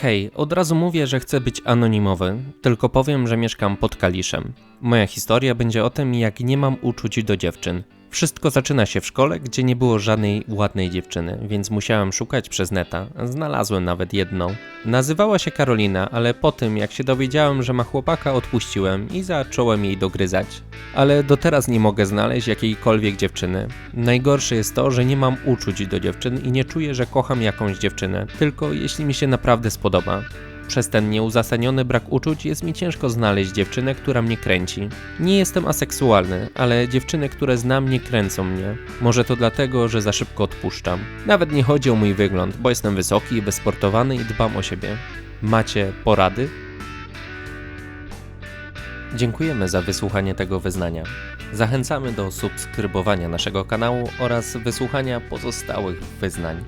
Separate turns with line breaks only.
Hej, od razu mówię, że chcę być anonimowy, tylko powiem, że mieszkam pod Kaliszem. Moja historia będzie o tym, jak nie mam uczuć do dziewczyn. Wszystko zaczyna się w szkole, gdzie nie było żadnej ładnej dziewczyny, więc musiałem szukać przez neta. Znalazłem nawet jedną. Nazywała się Karolina, ale po tym, jak się dowiedziałem, że ma chłopaka, odpuściłem i zacząłem jej dogryzać. Ale do teraz nie mogę znaleźć jakiejkolwiek dziewczyny. Najgorsze jest to, że nie mam uczuć do dziewczyn i nie czuję, że kocham jakąś dziewczynę, tylko jeśli mi się naprawdę spodoba. Przez ten nieuzasadniony brak uczuć jest mi ciężko znaleźć dziewczynę, która mnie kręci. Nie jestem aseksualny, ale dziewczyny, które znam, nie kręcą mnie. Może to dlatego, że za szybko odpuszczam. Nawet nie chodzi o mój wygląd, bo jestem wysoki, wysportowany i dbam o siebie. Macie porady? Dziękujemy za wysłuchanie tego wyznania. Zachęcamy do subskrybowania naszego kanału oraz wysłuchania pozostałych wyznań.